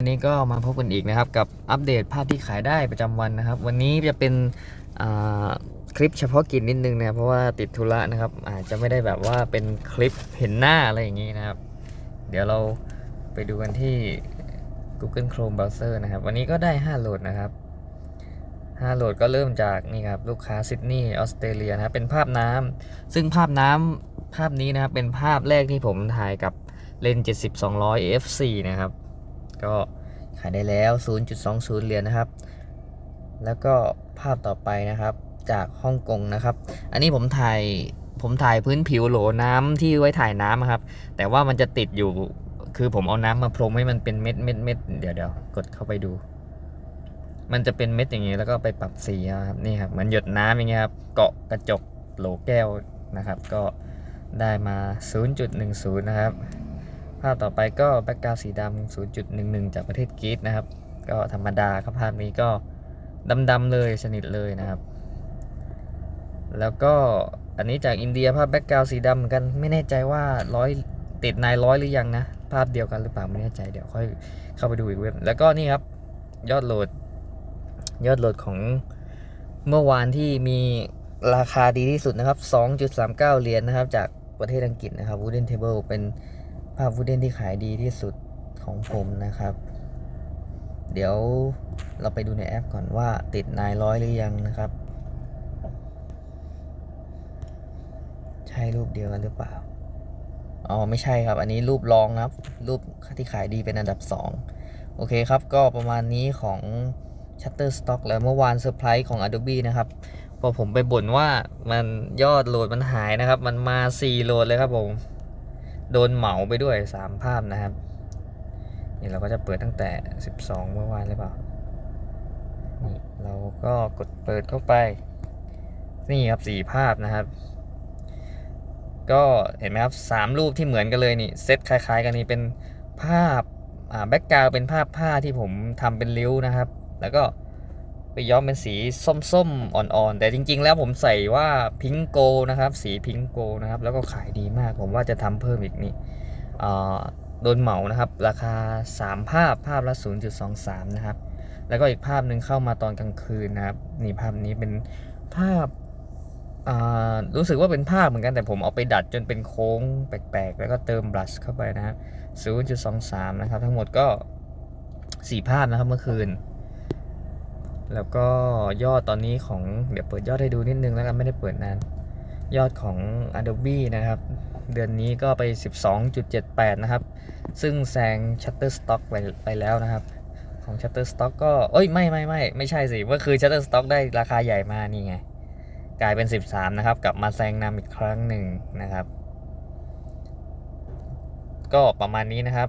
วันนี้ก็มาพบกันอีกนะครับกับอัปเดตภาพที่ขายได้ประจำวันนะครับ วันนี้จะเป็นคลิปเฉพาะกิจนิดนึงนะครับเพราะว่าติดธุระนะครับ อาจจะไม่ได้แบบว่าเป็นคลิปเห็นหน้าอะไรอย่างนี้นะครับ เดี๋ยวเราไปดูกันที่ Google Chrome Browser นะครับ วันนี้ก็ได้ 5 โหลดนะครับ5โหลดก็เริ่มจากนี่ครับลูกค้าซิดนีย์ออสเตรเลียนะครับเป็นภาพน้ำซึ่งภาพน้ำภาพนี้นะครับเป็นภาพแรกที่ผมถ่ายกับเลนส์70-200 f4 นะครับ ก็ขายได้แล้ว 0.20 เหรียญนะครับ แล้วก็ภาพต่อไปนะครับจากฮ่องกงนะครับ อันนี้ผมถ่ายผมถ่ายพื้นผิวโหลน้ำที่ไว้ถ่ายน้ำอะครับ แต่ว่ามันจะติดอยู่ คือผมเอาน้ำมาพรมให้มันเป็นเม็ดเม็ดเม็ดเดี๋ยวเดี๋ยวกดเข้าไปดู มันจะเป็นเม็ดอย่างนี้แล้วก็ไปปรับสีเอาครับนี่ครับเหมือนหยดน้ำอย่างเงี้ยครับ เกาะกระจกโหลแก้วนะครับ ก็ได้มา 0.10 นะครับ ภาพต่อไปก็แบ็กกราวสีดำ0.11 จากประเทศกรีซนะครับ ก็ธรรมดาครับภาพนี้ก็ดำๆเลยสนิทเลยนะครับ แล้วก็อันนี้จากอินเดียภาพแบ็กกราวสีดำเหมือนกันไม่แน่ใจว่าร้อยติดนายร้อยหรือยังนะ ภาพเดียวกันหรือเปล่าไม่แน่ใจเดี๋ยวค่อยเข้าไปดูอีกเว็บ แล้วก็นี่ครับยอดโหลด ยอดโหลดของเมื่อวานที่มีราคาดีที่สุดนะครับ 2.39 เหรียญนะครับ จากประเทศอังกฤษนะครับ Wooden Table เป็นาพ Wooden ที่ขายดีที่สุดของผมนะครับ เดี๋ยวเราไปดูในแอปก่อนว่าติดนายร้อยหรือยังนะครับ ใช่รูปเดียวกันหรือเปล่า อ๋อ ไม่ใช่ครับ อันนี้รูปรองครับ รูปที่ขายดีเป็นอันดับ 2 โอเคครับ ก็ประมาณนี้ของ Shutterstock แล้วเมื่อวานเซอร์ไพรส์ของ Adobe นะครับพอผมไปบ่นว่ามันยอดโหลดมันหายนะครับ มันมา 4 โหลดเลยครับผม โดนเหมาไปด้วย 3 ภาพนะครับ นี่เราก็จะเปิดตั้งแต่ 12 เมื่อวานหรือเปล่า นี่เราก็กดเปิดเข้าไป นี่ครับ 4 ภาพนะครับ ก็เห็นไหมครับสามรูปที่เหมือนกันเลยนี่เซตคล้ายๆ กันนี่เป็นภาพแบ็กกราวเป็นภาพผ้าที่ผมทำเป็นริ้วนะครับ แล้วก็ ย้อมเป็นสีส้มๆ อ่อนๆ แต่จริงๆ แล้วผมใส่ว่าพิงโกนะครับ สีพิงโกนะครับ แล้วก็ขายดีมาก ผมว่าจะทำเพิ่มอีกนี่อ่าโดนเหมานะครับ ราคา 3 ภาพภาพละ 0.23 นะครับ แล้วก็อีกภาพหนึ่งเข้ามาตอนกลางคืนนะครับ นี่ภาพนี้เป็นภาพอ่ารู้สึกว่าเป็นภาพเหมือนกันแต่ผมเอาไปดัดจนเป็นโค้งแปลกๆ แล้วก็เติมบลัชเข้าไปนะครับ0.23 นะครับ ทั้งหมดก็ 4 ภาพนะครับเมื่อคืน แล้วก็ยอดตอนนี้ของเดี๋ยวเปิดยอดให้ดูนิดนึงแล้วกันไม่ได้เปิดนาน ยอดของ Adobe นะครับ เดือนนี้ก็ไป 12.78 นะครับ ซึ่งแซง Shutterstock ไปไปแล้วนะครับ ของ Shutterstock ก็ เอ้ย ไม่ไม่ไม่ไม่ใช่สิเมื่อคืน Shutterstock ได้ราคาใหญ่มานี่ไง กลายเป็น 13 นะครับ กลับมาแซงนำอีกครั้งหนึ่งนะครับ ก็ประมาณนี้นะครับ